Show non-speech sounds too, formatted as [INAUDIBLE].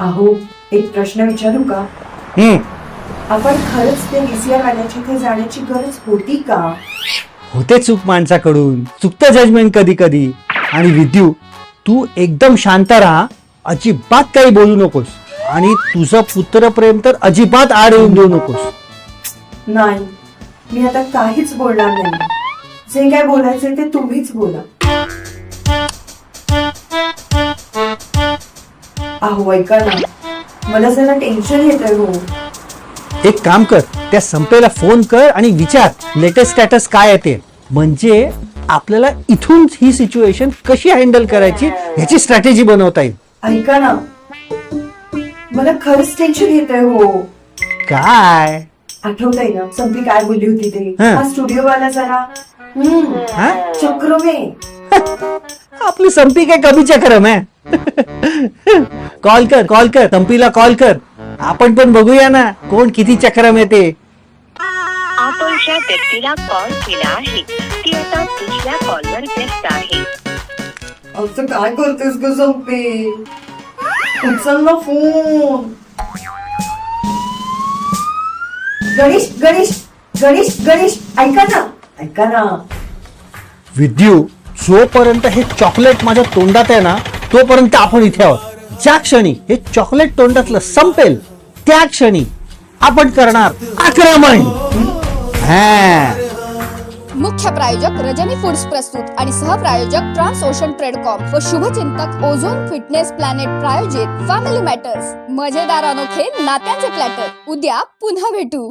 अहो एक प्रश्न विचारू का? आपण खरंच ते व्हीसीआर वाल्याच्या इथे जाण्याची गरज होती का? होते चूक माणसाकडून. चुकतं जजमेंट कधी कधी. आणि विद्यू तू एकदम शांत राहा. अजिबात काही बोलू नकोस. आणि तुझं पुत्रप्रेम तर अजिबात आड येऊन देऊ नकोस. नाही. मी आता काहीच बोलणार नाही. जे काय बोलायचे ते तुम्हीच बोला. अहो ऐका ना. मला जरा टेन्शन येत आहे हो. एक काम कर त्या संपेला फोन कर आणि विचार लेटेस्ट स्टॅटस काय आहे ते. म्हणजे आपल्याला इथून ही सिच्युएशन कशी हँडल करायची ह्याची स्ट्रॅटेजी बनवता येईल. ऐका ना. मला खरंच टेन्शन येत आहे हो. काय? आठवत आहे ना संपी काय बोलली होती ते. हा. हा स्टुडिओ वाला जरा. हम्म. हा? चक्र में [LAUGHS] आपली संपी काय कमी चक्रम आहे? [LAUGHS] कॉल कर कॉल कर. संपीला कॉल कर. आपण पण बघूया ना कोण किती चक्रम येते. आपण ज्या व्यक्तीला कॉल केला आहे ती आता दुसऱ्या कॉलवर व्यस्त आहे. असं काय करतेस ग संपे? उचल ना फोन गणेश गणेश गणेश गणेश ऐका ना ऐका ना. विद्यू जोपर्यंत हे चॉकलेट माझ्या तोंडात आहे ना तोपर्यंत आपण इथे आहोत. ज्या क्षणी हे चॉकलेट तोंडातलं संपेल त्या क्षणी आपण करणार आक्रमण. मुख्य प्रायोजक रजनी फूड्स प्रस्तुत आणि सहप्रायोजक ट्रान्स ओशन ट्रेडकॉम व शुभचिंतक ओझोन फिटनेस प्लॅनेट प्रायोजित फॅमिली मॅटर्स. मजेदार अनोखे नात्याचे प्लॅटर उद्या पुन्हा भेटू.